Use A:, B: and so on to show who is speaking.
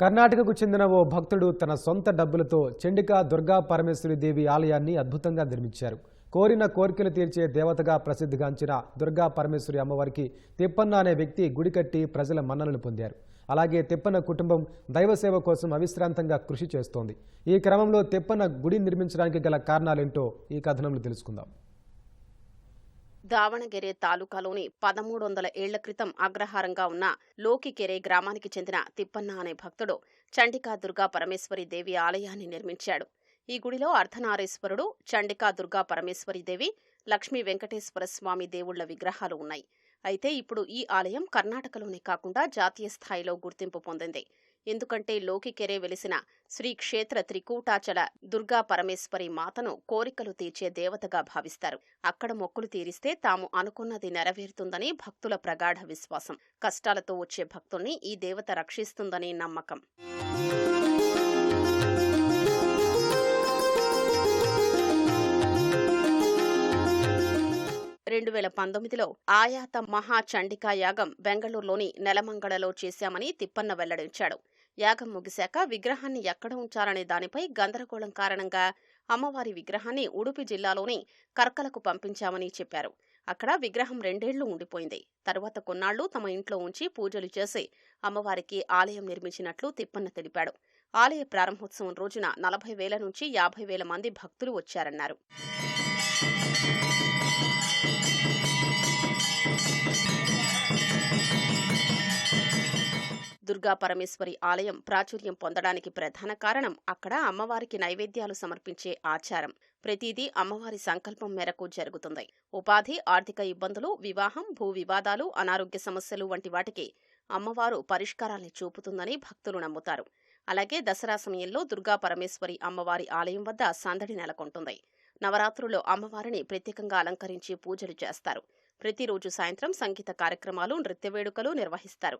A: కర్ణాటకకు చెందిన ఓ భక్తుడు తన సొంత డబ్బులతో చెండికా దుర్గా పరమేశ్వరి దేవి ఆలయాన్ని అద్భుతంగా నిర్మించారు. కోరిన కోరికలు తీర్చే దేవతగా ప్రసిద్ధిగాంచిన దుర్గా పరమేశ్వరి అమ్మవారికి తిప్పన్న అనే వ్యక్తి గుడి కట్టి ప్రజల మన్ననలు పొందారు. అలాగే తిప్పన్న కుటుంబం దైవసేవ కోసం అవిశ్రాంతంగా కృషి చేస్తోంది. ఈ క్రమంలో తిప్పన్న గుడి నిర్మించడానికి గల కారణాలేంటో ఈ కథనంలో తెలుసుకుందాం.
B: దావణగెరే తాలూకాలోని పదమూడు వందల ఏళ్ళ క్రితం అగ్రహారంగా ఉన్న లోకికెరే గ్రామానికి చెందిన తిప్పన్న అనే భక్తుడు చండికా దుర్గా పరమేశ్వరి దేవి ఆలయాన్ని నిర్మించాడు. ఈ గుడిలో అర్ధనారీశ్వరుడు చండికా దుర్గా పరమేశ్వరి దేవి లక్ష్మీ వెంకటేశ్వర స్వామి దేవుళ్ళ విగ్రహాలు ఉన్నాయి. అయితే ఇప్పుడు ఈ ఆలయం కర్ణాటకలోనే కాకుండా జాతీయ స్థాయిలో గుర్తింపు పొందింది. ఎందుకంటే లోకికెరే వెలిసిన శ్రీ క్షేత్ర త్రికూటాచల దుర్గా పరమేశ్వరి మాతను కోరికలు తీర్చే దేవతగా భావిస్తారు. అక్కడ మొక్కులు తీరిస్తే తాము అనుకున్నది నెరవేరుతుందని భక్తుల ప్రగాఢ విశ్వాసం. కష్టాలతో వచ్చే భక్తుల్ని ఈ దేవత రక్షిస్తుందని నమ్మకం. రెండు వేల పంతొమ్మిదిలో ఆయాత మహా చండికా యాగం బెంగళూరులోని నెలమంగళలో చేశామని తిప్పన్న వెల్లడించాడు. యాగం ముగిశాక విగ్రహాన్ని ఎక్కడ ఉంచాలనే దానిపై గందరగోళం కారణంగా అమ్మవారి విగ్రహాన్ని ఉడుపి జిల్లాలోని కర్కలకు పంపించామని చెప్పారు. అక్కడ విగ్రహం రెండేళ్ళు ఉండిపోయింది. తరువాత కొన్నాళ్ళు తమ ఇంట్లో ఉంచి పూజలు చేసి అమ్మవారికి ఆలయం నిర్మించినట్లు తిప్పన్న తెలిపాడు. ఆలయ ప్రారంభోత్సవం రోజున నలభై వేల నుంచి యాభై వేల మంది భక్తులు వచ్చారన్నారు. దుర్గా పరమేశ్వరి ఆలయం ప్రాచుర్యం పొందడానికి ప్రధాన కారణం అక్కడ అమ్మవారికి నైవేద్యాలు సమర్పించే ఆచారం. ప్రతిదీ అమ్మవారి సంకల్పం మేరకు జరుగుతుంది. ఉపాధి ఆర్థిక ఇబ్బందులు వివాహం భూ వివాదాలు అనారోగ్య సమస్యలు వంటి వాటికి అమ్మవారు పరిష్కారాన్ని చూపుతుందని భక్తులు నమ్ముతారు. అలాగే దసరా సమయంలో దుర్గా పరమేశ్వరి అమ్మవారి ఆలయం వద్ద సందడి నెలకొంటుంది. నవరాత్రుల్లో అమ్మవారిని ప్రత్యేకంగా అలంకరించి పూజలు చేస్తారు. ప్రతిరోజు సాయంత్రం సంగీత కార్యక్రమాలు నృత్య వేడుకలు నిర్వహిస్తారు.